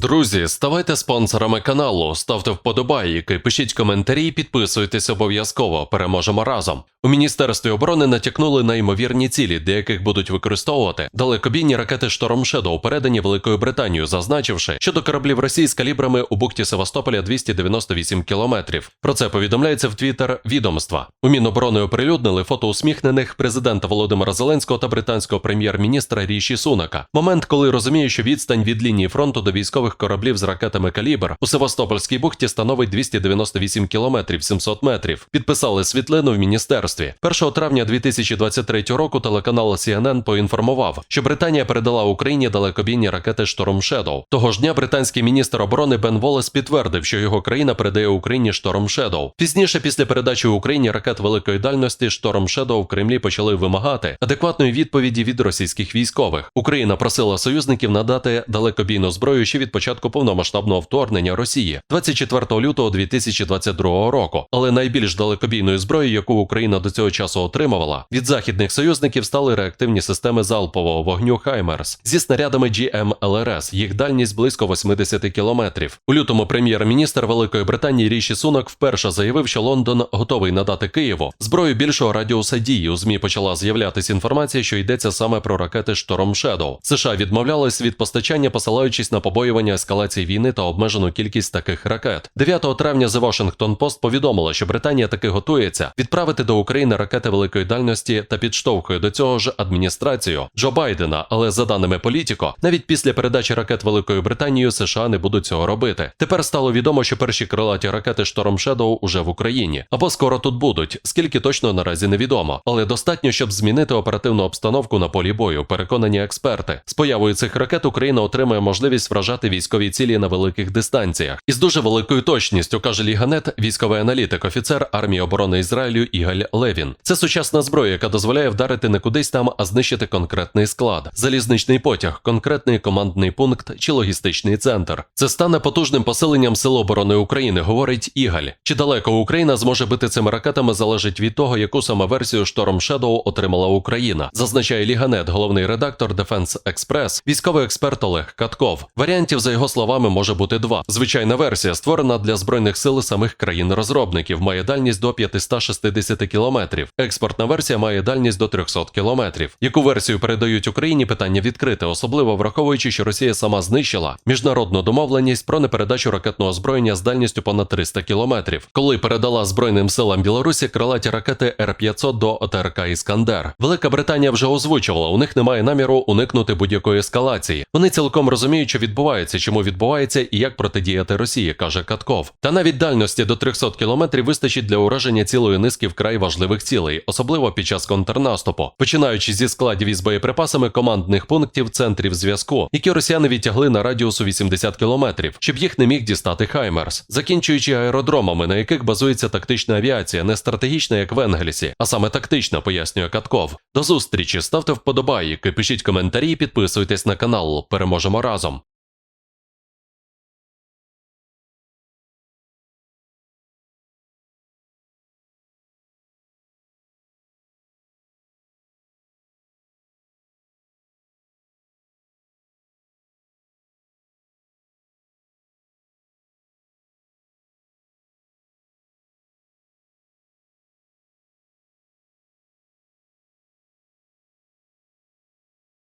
Друзі, ставайте спонсорами каналу, ставте вподобайки, пишіть коментарі, і підписуйтесь обов'язково. Переможемо разом. У міністерстві оборони натякнули на ймовірні цілі, для яких будуть використовувати далекобійні ракети Шторм Shadow, передані Великою Британією, зазначивши, що до кораблів Росії з калібрами у бухті Севастополя 298 кілометрів. Про це повідомляється в Твіттер відомства. У Міноборони оприлюднили фото усміхнених президента Володимира Зеленського та британського прем'єр-міністра Ріші Сунака. Момент, коли розуміє, що відстань від лінії фронту до військових кораблів з ракетами калібр у Севастопольській бухті становить 298 кілометрів 700 метрів. Підписали світлину в міністерстві. 1 травня 2023 року телеканал CNN поінформував, що Британія передала Україні далекобійні ракети Шторм Shadow. Того ж дня британський міністр оборони Бен Волес підтвердив, що його країна передає Україні Шторм Shadow. Пізніше, після передачі Україні ракет великої дальності Шторм Shadow в Кремлі почали вимагати адекватної відповіді від російських військових. Україна просила союзників надати далекобійну зброю ще від початку повномасштабного вторгнення Росії 24 лютого 2022 року. Але найбільш далекобійною зброєю, яку Україна до цього часу отримувала, від західних союзників стали реактивні системи залпового вогню Хаймерс зі снарядами GMLRS. Їх дальність близько 80 кілометрів. У лютому прем'єр-міністр Великої Британії Ріші Сунак вперше заявив, що Лондон готовий надати Києву зброю більшого радіуса дії. У змі почала з'являтися інформація, що йдеться саме про ракети Шторм Shadow. США відмовлялись від постачання, посилаючись на побоювання ескалації війни та обмежену кількість таких ракет. 9 травня The Washington Post повідомила, що Британія таки готується відправити до України ракети великої дальності та підштовхує до цього ж адміністрацію Джо Байдена. Але за даними Політіко, навіть після передачі ракет Великою Британією США не будуть цього робити. Тепер стало відомо, що перші крилаті ракети Шторм Shadow уже в Україні або скоро тут будуть. Скільки точно наразі невідомо, але достатньо, щоб змінити оперативну обстановку на полі бою. Переконані експерти. З появою цих ракет Україна отримає можливість вражати військові цілі на великих дистанціях. Із дуже великою точністю каже Ліганет, військовий аналітик, офіцер армії оборони Ізраїлю Ігаль Левін. Це сучасна зброя, яка дозволяє вдарити не кудись там, а знищити конкретний склад, залізничний потяг, конкретний командний пункт чи логістичний центр. Це стане потужним посиленням сил оборони України, говорить Ігаль. Чи далеко Україна зможе бити цими ракетами, залежить від того, яку саме версію Шторм Shadow отримала Україна, зазначає Ліганет, головний редактор Defense Express, військовий експерт Олег Катков. Варіантів, за його словами, може бути два. Звичайна версія, створена для збройних сил самих країн-розробників, має дальність до 560 кілометрів. Експортна версія має дальність до 300 кілометрів. Яку версію передають Україні? Питання відкрите, особливо враховуючи, що Росія сама знищила міжнародну домовленість про непередачу ракетного озброєння з дальністю понад 300 кілометрів, коли передала збройним силам Білорусі крилаті ракети Р-500 до ОТРК Іскандер. Велика Британія вже озвучувала, у них немає наміру уникнути будь-якої ескалації. Вони цілком розуміють, що відбувається, чому відбувається і як протидіяти Росії, каже Катков. Та навіть дальності до 300 кілометрів вистачить для ураження цілої низки вкрай важливих цілей, особливо під час контрнаступу, починаючи зі складів із боєприпасами командних пунктів центрів зв'язку, які росіяни відтягли на радіусу 80 кілометрів, щоб їх не міг дістати Хаймерс, закінчуючи аеродромами, на яких базується тактична авіація, не стратегічна, як в Енгельсі, а саме тактична, пояснює Катков. До зустрічі, ставте вподобайки, пишіть коментарі, підписуйтесь на канал. Переможемо разом.